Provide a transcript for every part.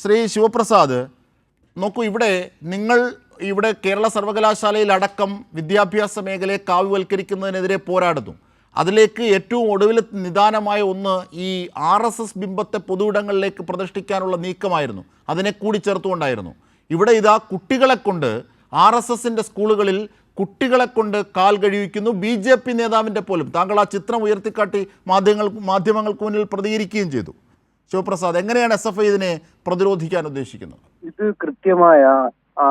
ശ്രീ ശിവപ്രസാദ് നോക്കൂ ഇവിടെ നിങ്ങൾ ഇവിടെ കേരള സർവകലാശാലയിൽ അടക്കം വിദ്യാഭ്യാസ മേഖലയെ കാവ്യവൽക്കരിക്കുന്നതിനെതിരെ പോരാടുന്നു. അതിലേക്ക് ഏറ്റവും ഒടുവിൽ നിദാനമായ ഒന്ന് ഈ ആർ എസ് എസ് ബിംബത്തെ പൊതുവിടങ്ങളിലേക്ക് പ്രതിഷ്ഠിക്കാനുള്ള നീക്കമായിരുന്നു. അതിനെ കൂടി ചേർത്തുകൊണ്ടായിരുന്നു. ഇവിടെ ഇതാ കുട്ടികളെ കൊണ്ട് ആർ എസ് എസിന്റെ സ്കൂളുകളിൽ കുട്ടികളെ കൊണ്ട് കാൽ കഴിവിക്കുന്നു. ബി ജെ പി നേതാവിന്റെ പോലും താങ്കൾ ആ ചിത്രം ഉയർത്തിക്കാട്ടി മാധ്യമങ്ങൾ മാധ്യമങ്ങൾക്ക് മുന്നിൽ പ്രതികരിക്കുകയും ചെയ്തു. ശിവപ്രസാദ് എങ്ങനെയാണ് എസ് എഫ് ഐ ഇതിനെ പ്രതിരോധിക്കാൻ ഉദ്ദേശിക്കുന്നത്? ഇത് കൃത്യമായ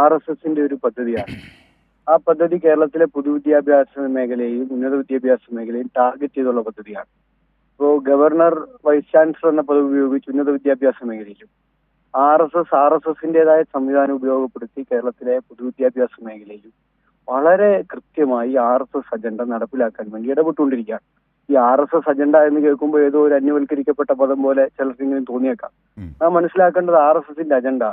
ആർ എസ് എസിന്റെ ഒരു പദ്ധതിയാണ്. ആ പദ്ധതി കേരളത്തിലെ പൊതുവിദ്യാഭ്യാസ മേഖലയും ഉന്നത വിദ്യാഭ്യാസ മേഖലയും ടാർഗറ്റ് ചെയ്തുള്ള പദ്ധതിയാണ്. ഇപ്പോ ഗവർണർ വൈസ് ചാൻസലർ എന്ന പദവി ഉപയോഗിച്ച് ഉന്നത വിദ്യാഭ്യാസ മേഖലയിലും R S S R S എസിന്റേതായ സംവിധാനം ഉപയോഗപ്പെടുത്തി കേരളത്തിലെ പൊതുവിദ്യാഭ്യാസ മേഖലയിലും വളരെ കൃത്യമായി ആർ എസ് എസ് അജണ്ട നടപ്പിലാക്കാൻ വേണ്ടി ഇടപെട്ടുകൊണ്ടിരിക്കുകയാണ്. ഈ ആർ എസ് എസ് അജണ്ട എന്ന് കേൾക്കുമ്പോൾ ഏതോ ഒരു അന്യവൽക്കരിക്കപ്പെട്ട പദം പോലെ ചിലർക്കെങ്കിലും തോന്നിയേക്കാം. നാം മനസ്സിലാക്കേണ്ടത് ആർ എസ് എസിന്റെ അജണ്ട.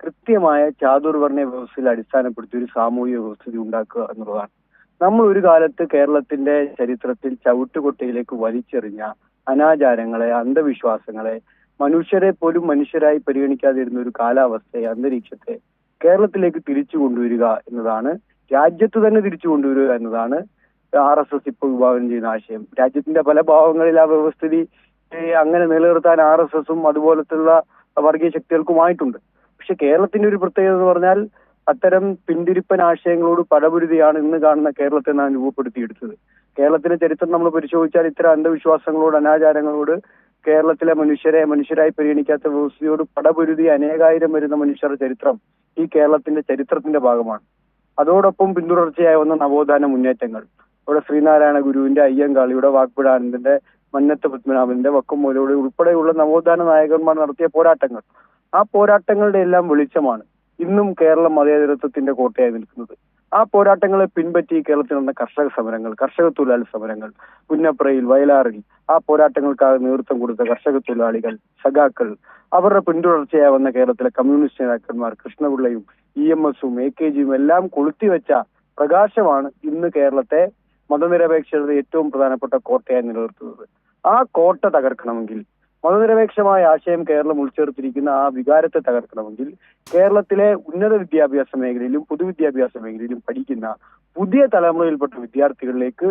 കൃത്യമായ ചാതുർവർണ വ്യവസ്ഥയിൽ അടിസ്ഥാനപ്പെടുത്തി ഒരു സാമൂഹിക വ്യവസ്ഥിതി ഉണ്ടാക്കുക എന്നുള്ളതാണ്. നമ്മൾ ഒരു കാലത്ത് കേരളത്തിന്റെ ചരിത്രത്തിൽ ചവിട്ടുകൊട്ടയിലേക്ക് വലിച്ചെറിഞ്ഞ അനാചാരങ്ങളെ അന്ധവിശ്വാസങ്ങളെ മനുഷ്യരെ പോലും മനുഷ്യരായി പരിഗണിക്കാതിരുന്ന ഒരു കാലാവസ്ഥയെ അന്തരീക്ഷത്തെ കേരളത്തിലേക്ക് തിരിച്ചു കൊണ്ടുവരിക എന്നതാണ് രാജ്യത്ത് തന്നെ തിരിച്ചു കൊണ്ടുവരിക എന്നതാണ് ആർ എസ് എസ് ഇപ്പോൾ വിഭാവനം ചെയ്യുന്ന ആശയം. രാജ്യത്തിന്റെ പല ഭാഗങ്ങളിൽ ആ വ്യവസ്ഥിതി അങ്ങനെ നിലനിർത്താൻ ആർ എസ് എസും അതുപോലത്തുള്ള വർഗീയ ശക്തികൾക്കുമായിട്ടുണ്ട് പക്ഷെ കേരളത്തിന്റെ ഒരു പ്രത്യേകത എന്ന് പറഞ്ഞാൽ അത്തരം പിന്തിരിപ്പൻ ആശയങ്ങളോട് പടപുരുതിയാണ് ഇന്ന് കാണുന്ന കേരളത്തെ നാം രൂപപ്പെടുത്തിയെടുത്തത്. കേരളത്തിലെ ചരിത്രം നമ്മൾ പരിശോധിച്ചാൽ ഇത്തരം അന്ധവിശ്വാസങ്ങളോട് അനാചാരങ്ങളോട് കേരളത്തിലെ മനുഷ്യരെ മനുഷ്യരായി പരിഗണിക്കാത്ത വ്യവസ്ഥയോട് പടപുരുതി അനേകായിരം വരുന്ന മനുഷ്യരുടെ ചരിത്രം ഈ കേരളത്തിന്റെ ചരിത്രത്തിന്റെ ഭാഗമാണ്. അതോടൊപ്പം പിന്തുടർച്ചയായി വന്ന നവോത്ഥാന മുന്നേറ്റങ്ങൾ. ഇവിടെ ശ്രീനാരായണ ഗുരുവിന്റെ അയ്യങ്കാളിയുടെ വാഗ്പിടാനന്ദന്റെ മന്നത്ത് പത്മനാഭന്റെ വക്കംമൂലയുടെ ഉൾപ്പെടെയുള്ള നവോത്ഥാന നായകന്മാർ നടത്തിയ പോരാട്ടങ്ങൾ. ആ പോരാട്ടങ്ങളുടെ എല്ലാം വെളിച്ചമാണ് ഇന്നും കേരളം മതേതരത്വത്തിന്റെ കോട്ടയായി നിൽക്കുന്നത്. ആ പോരാട്ടങ്ങളെ പിൻപറ്റി കേരളത്തിൽ നടന്ന കർഷക സമരങ്ങൾ കർഷക തൊഴിലാളി സമരങ്ങൾ പുന്നപ്രയിൽ വയലാറിൽ ആ പോരാട്ടങ്ങൾക്കാകെ നേതൃത്വം കൊടുത്ത കർഷക തൊഴിലാളികൾ സഖാക്കൾ അവരുടെ പിന്തുടർച്ചയായി വന്ന കേരളത്തിലെ കമ്മ്യൂണിസ്റ്റ് നേതാക്കന്മാർ കൃഷ്ണപിള്ളയും ഇ എം എസും എ കെ ജിയും എല്ലാം കൊളുത്തിവെച്ച പ്രകാശമാണ് ഇന്ന് കേരളത്തെ മതനിരപേക്ഷതയുടെ ഏറ്റവും പ്രധാനപ്പെട്ട കോട്ടയായി നിലനിർത്തുന്നത്. ആ കോട്ട തകർക്കണമെങ്കിൽ മതനിരപേക്ഷമായ ആശയം കേരളം ഉൾച്ചേർത്തിരിക്കുന്ന ആ വികാരത്തെ തകർക്കണമെങ്കിൽ കേരളത്തിലെ ഉന്നത വിദ്യാഭ്യാസ മേഖലയിലും പൊതുവിദ്യാഭ്യാസ മേഖലയിലും പഠിക്കുന്ന പുതിയ തലമുറയിൽപ്പെട്ട വിദ്യാർത്ഥികളിലേക്ക്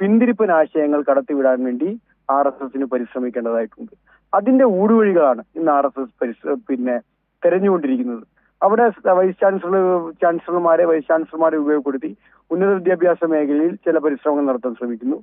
പിന്തിരിപ്പൻ ആശയങ്ങൾ കടത്തിവിടാൻ വേണ്ടി ആർ എസ് എസിന് പരിശ്രമിക്കേണ്ടതായിട്ടുണ്ട്. അതിന്റെ ഊടുവഴികളാണ് ഇന്ന് ആർ എസ് എസ് പിന്നെ തെരഞ്ഞുകൊണ്ടിരിക്കുന്നത്. അവിടെ വൈസ് ചാൻസലർ ചാൻസലർമാരെ വൈസ് ചാൻസലർമാരെ ഉപയോഗപ്പെടുത്തി ഉന്നത വിദ്യാഭ്യാസ മേഖലയിൽ ചില പരിശ്രമങ്ങൾ നടത്താൻ ശ്രമിക്കുന്നു.